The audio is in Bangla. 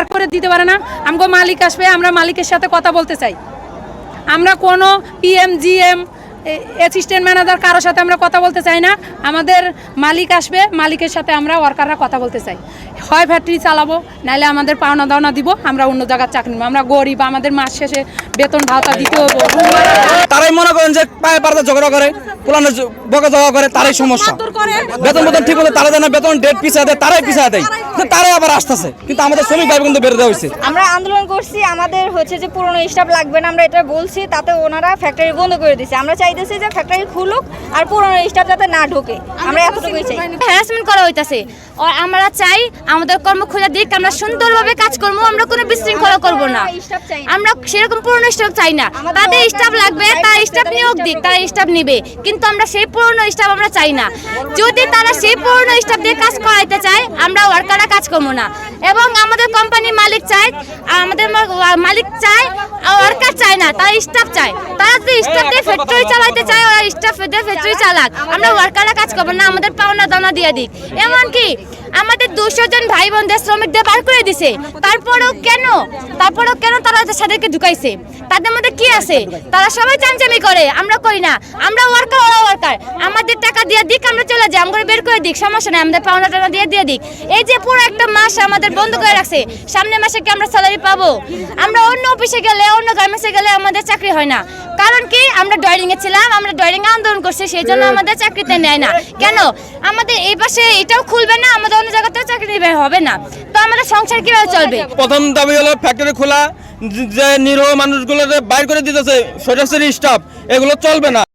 আর করে দিতে পারে না। আমগো মালিক আসবে আমরা মালিকের সাথে কথা বলতে চাই। আমরা কোনো পিএম জিএম অ্যাসিস্ট্যান্ট ম্যানেজার কারোর সাথে আমরা কথা বলতে চাই না। আমাদের মালিক আসবে মালিকের সাথে আমরা ওয়ার্কাররা কথা বলতে চাই। হয় ফ্যাক্টরি চালাবো নাহলে আমাদের পাওনা দাওনা দিব আমরা অন্য জায়গার চাকরি নেব। আমরা গরিব আমাদের মাস শেষে বেতন ভাতা দিতে হব তারাই মনে করেন যে পায়ে পাড়াতে ঝগড়া করে পুরানো বকা জগা করে তারাই সমস্যা। বেতন বেতন ঠিক মতো তারা জানে বেতন ডেট পিছিয়ে দেয় তারাই পিছিয়ে দেয়। তারাই আবার আসতেছে। কিন্তু আমাদের শ্রমিক ভাই কিন্তু বেড়ে দেওয়া হয়েছে। আমরা আন্দোলন করছি আমাদের হচ্ছে যে পুরনো স্টাফ লাগবে না আমরা এটা বলছি তাতে ওনারা ফ্যাক্টরি বন্ধ করে দিছে। আমরা চাইতেছি যে ফ্যাক্টরি খুলুক আর পুরনো স্টাফ যাতে না ঢোকে। আমরা এতটুকুই চাই। হ্যারাসমেন্ট করা হইতাছে। আর আমরা চাই আমাদের কর্ম খোঁজা দিক আমরা সুন্দরভাবে কাজ করব আমরা কোনো বিশৃঙ্খলা করব না। স্টাফ চাই না। আমরা সেরকম পুরনো স্টাফ চাই না। তাদের স্টাফ লাগবে তার স্টাফ নিয়োগ দিক তার স্টাফ নিবে। কিন্তু আমরা সেই পুরনো স্টাফ আমরা চাই না। যদি তারা সেই পুরনো স্টাফ দিয়ে কাজ করাইতে চায় আমরা ওয়ার্কাররা কাজ করব না। এবং আমাদের কোম্পানির মালিক চায়, আমাদের মালিক চায় ওয়ার্কার চায় না তারা স্টাফ চায়। তারা যদি স্টাফ দিয়ে ফ্যাক্টরি চালাইতে চায় ফ্যাক্টরি চালাক। আমরা ওয়ার্কাররা কাজ করব না, আমাদের পাওনা দিয়ে দিক। এমনকি আমাদের দুশো জন ভাই বোনদের শ্রমিকদের বার করে দিছে। তারপরেও কেন? তারপরেও কেন তারা ঢুকাইছে? তাদের মধ্যে কি আছে? তারা সবাই করে, আমরা করি না। আমরা ওয়ার্কার ওরা ওয়ার্কার আমাদের টাকা দিয়ে দিক, আমরা চলে যাই, আমরা বের করে দিক, সমস্যা নেই, আমাদের পাওনা টাকা দিয়ে দিয়ে দিক। এই যে পুরো একটা মাস আমাদের বন্ধ করে রাখছে, সামনের মাসে কি আমরা স্যালারি পাবো? আমরা অন্য অফিসে গেলে, অন্য গার্মেন্টসে গেলে আমাদের চাকরি হয় না। কারণ কি? আমরা ডয়রিংয়ে ছিলাম, আমরা ডয়রিংয়ে আন্দোলন করছি, সেই জন্য আমাদের চাকরিতে নেয় না। কেন? আমাদের এই পাশে এটাও খুলবে না, আমাদের অন্য জায়গাতেও চাকরি হবে না। তো আমাদের সংসার কীভাবে চলবে? প্রথম দাবি হলো ফ্যাক্টরি খোলা, যে নিরহ মানুষগুলো বাইর করে দিতেছে, সরাসরি স্টাফ এগুলো চলবে না।